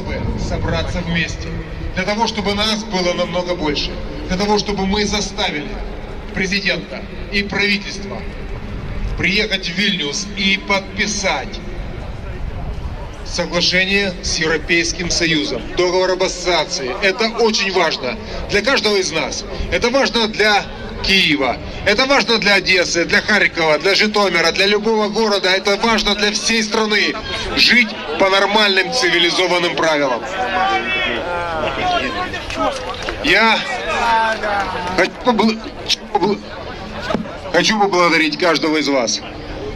чтобы собраться вместе, для того, чтобы нас было намного больше, для того, чтобы мы заставили президента и правительство приехать в Вильнюс и подписать соглашение с Европейским Союзом, договор об ассоциации. Это очень важно для каждого из нас. Это важно для Киева, это важно для Одессы, для Харькова, для Житомира, для любого города. Это важно для всей страны. Жить по нормальным цивилизованным правилам. Я хочу побл- побл- хочу поблагодарить каждого из вас.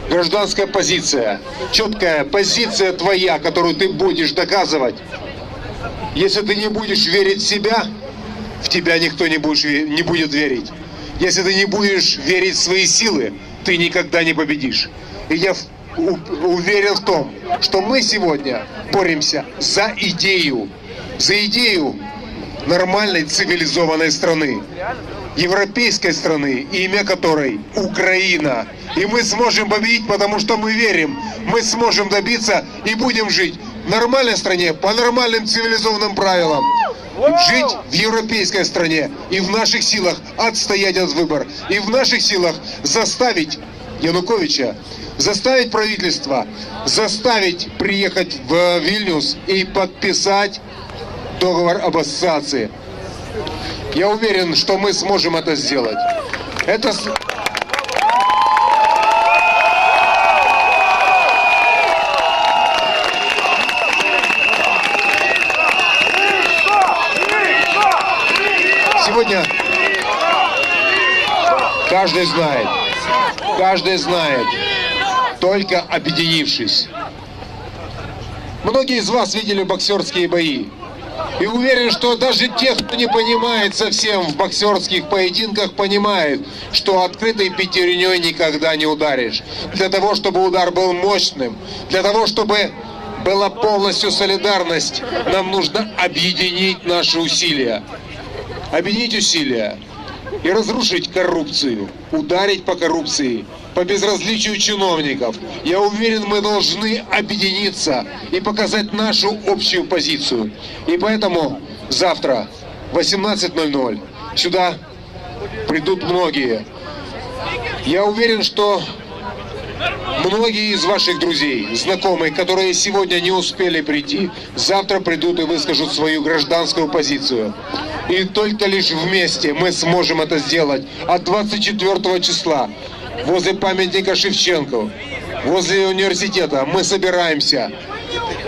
Гражданская позиция, четкая позиция твоя, которую ты будешь доказывать. Если ты не будешь верить в себя, в тебя никто не, будешь, не будет верить. Если ты не будешь верить в свои силы, ты никогда не победишь. И я уверен в том, что мы сегодня боремся за идею, за идею нормальной цивилизованной страны, европейской страны, имя которой Украина. И мы сможем победить, потому что мы верим, мы сможем добиться и будем жить в нормальной стране, по нормальным цивилизованным правилам. Жить в европейской стране и в наших силах отстоять этот выбор. И в наших силах заставить Януковича, заставить правительство, заставить приехать в Вильнюс и подписать договор об ассоциации. Я уверен, что мы сможем это сделать. Это с- сегодня каждый знает, каждый знает, только объединившись. Многие из вас видели боксерские бои. И уверен, что даже те, кто не понимает совсем в боксерских поединках, понимают, что открытой пятерней никогда не ударишь. Для того, чтобы удар был мощным, для того, чтобы была полностью солидарность, нам нужно объединить наши усилия. Объединить усилия и разрушить коррупцию, ударить по коррупции, по безразличию чиновников. Я уверен, мы должны объединиться и показать нашу общую позицию. И поэтому завтра в 18.00 сюда придут многие. Я уверен, что Многие из ваших друзей, знакомых, которые сегодня не успели прийти, завтра придут и выскажут свою гражданскую позицию. И только лишь вместе мы сможем это сделать. От 24 числа возле памятника Шевченко, возле университета мы собираемся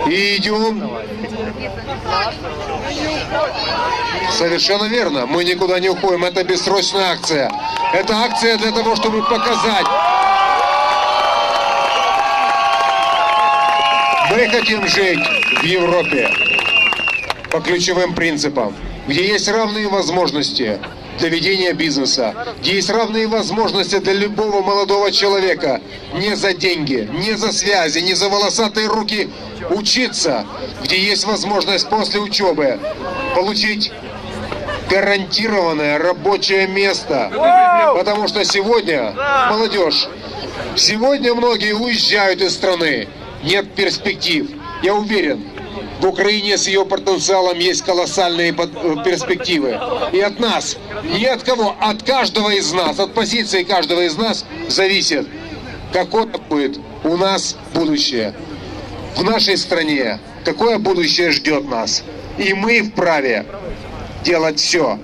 и идем Совершенно верно. Мы никуда не уходим. Это бессрочная акция. Это акция для того, чтобы показать. Мы хотим жить в Европе по ключевым принципам, где есть равные возможности для ведения бизнеса, где есть равные возможности для любого молодого человека. Не за деньги, не за связи, не за волосатые руки учиться, где есть возможность после учебы получить гарантированное рабочее место. Потому что сегодня молодежь, сегодня многие уезжают из страны, нет перспектив. Я уверен, в Украине с ее потенциалом есть колоссальные э, перспективы. И от нас, не от кого, от каждого из нас, от позиции каждого из нас зависит, какое будет у нас будущее. В нашей стране какое будущее ждет нас. И мы вправе делать все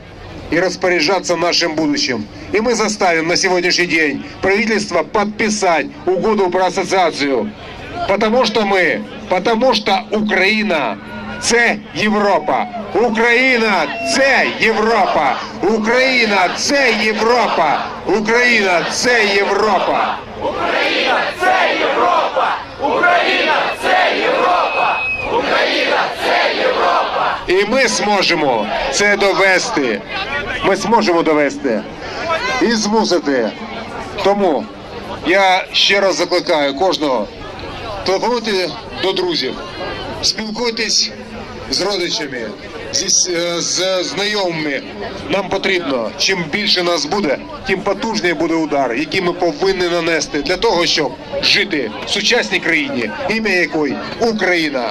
и распоряжаться нашим будущим. И мы заставим на сегодняшний день правительство подписать угоду про ассоциацию. Потому что мы, потому что Украина це Європа. Україна це Європа. Україна це Європа. Україна це Європа. І ми зможемо це довести. Ми зможемо довести і змусити. Тому я ще раз закликаю кожного телефонуйте до друзів, спілкуйтесь з родичами, зі, е, з знайомими. Нам потрібно чим більше нас буде, тим потужніший буде удар, який ми повинні нанести для того, щоб жити в сучасній країні, ім'я якої Україна.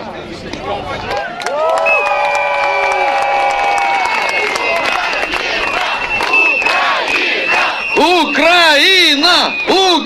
Україна! Україна!